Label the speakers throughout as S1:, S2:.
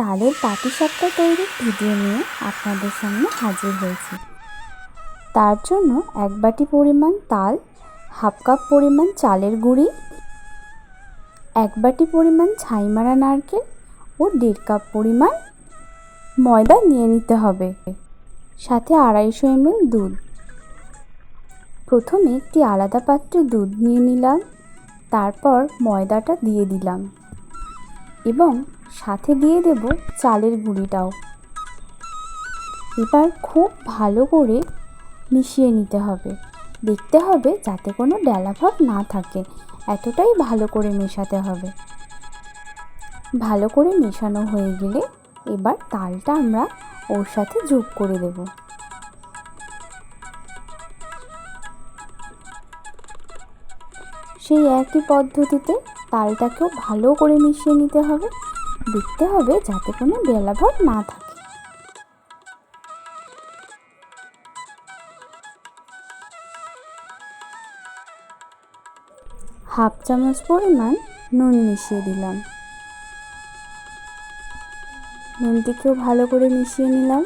S1: তালের পাটিসাপটা তৈরির ভিডিও নিয়ে আপনাদের সামনে হাজির হয়েছি। তার জন্য এক বাটি পরিমাণ তাল, হাফ কাপ পরিমাণ চালের গুঁড়ি, এক বাটি পরিমাণ ছাইমারা নারকেল ও দেড় কাপ পরিমাণ ময়দা নিয়ে নিতে হবে, সাথে আড়াইশো এমএল দুধ। প্রথমে একটি আলাদা পাত্রে দুধ নিয়ে নিলাম, তারপর ময়দাটা দিয়ে দিলাম এবং সাথে দিয়ে দেব চালের গুঁড়িটাও। এবার খুব ভালো করে মিশিয়ে নিতে হবে। দেখতে হবে যাতে কোনো ডেলাভাব না থাকে। এতটাই ভালো করে মেশাতে হবে। ভালো করে মেশানো হয়ে গেলে এবার তালটা আমরা ওর সাথে যোগ করে দেব। সেই একই পদ্ধতিতে তালটাকেও ভালো করে মিশিয়ে নিতে হবে। দেখতে হবে যাতে কোনো ডেলাভাব না থাকে। হাফ চামচ পরিমাণ নুন মিশিয়ে দিলাম। নুনটিকেও ভালো করে মিশিয়ে নিলাম।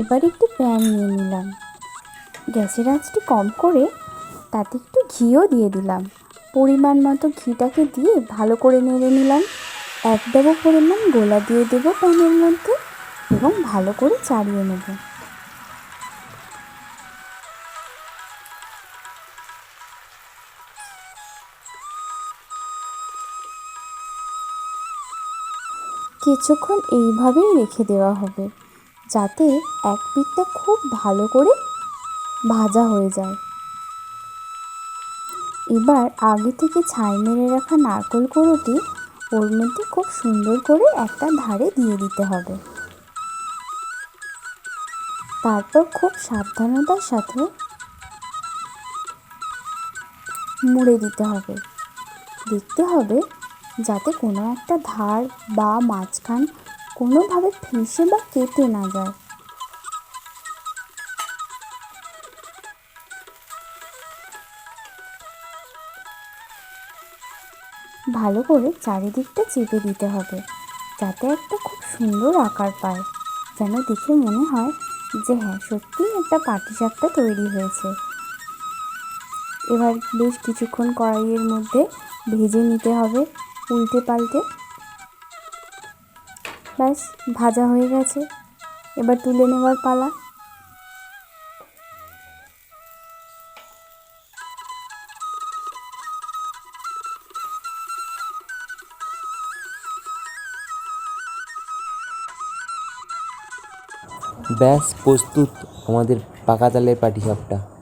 S1: এবার একটি প্যান নিয়ে নিলাম। গ্যাসের আঁচটি কম করে তাতে একটু ঘিও দিয়ে দিলাম। পরিমাণ মতো ঘিটাকে দিয়ে ভালো করে নেড়ে নিলাম। এক ডবো পরিমাণ গোলা দিয়ে দেবো প্যানের মধ্যে এবং ভালো করে চাড়িয়ে নেব। কিছুক্ষণ এইভাবেই রেখে দেওয়া হবে, যাতে এক পিঠটা খুব ভালো করে ভাজা হয়ে যায়। এবার আগে থেকে ছাই মেরে রাখা নারকেল কুড়োটি ওর মধ্যে খুব সুন্দর করে একটা ধারে দিয়ে দিতে হবে। তারপর খুব সাবধানতার সাথে মুড়ে দিতে হবে। দেখতে হবে যাতে কোনো একটা ধার বা মাঝখান কোনোভাবে ফেঁসে বা কেটে না যায়। ভালো করে চারিদিকটা চেপে দিতে হবে, যাতে একটা খুব সুন্দর আকার পায়। যেন দেখে মনে হয় যে হ্যাঁ সত্যিই একটা পাটিসাপটা তৈরি হয়েছে। এবার বেশ কিছুক্ষণ কড়াইয়ের মধ্যে ভেজে নিতে হবে উল্টে পাল্টে। ব্যাস, ভাজা হয়ে গেছে। এবার তুলে নেওয়ার পালা।
S2: ব্যাস প্রস্তুত আমাদের পাকা তালের পাটিসাপটা।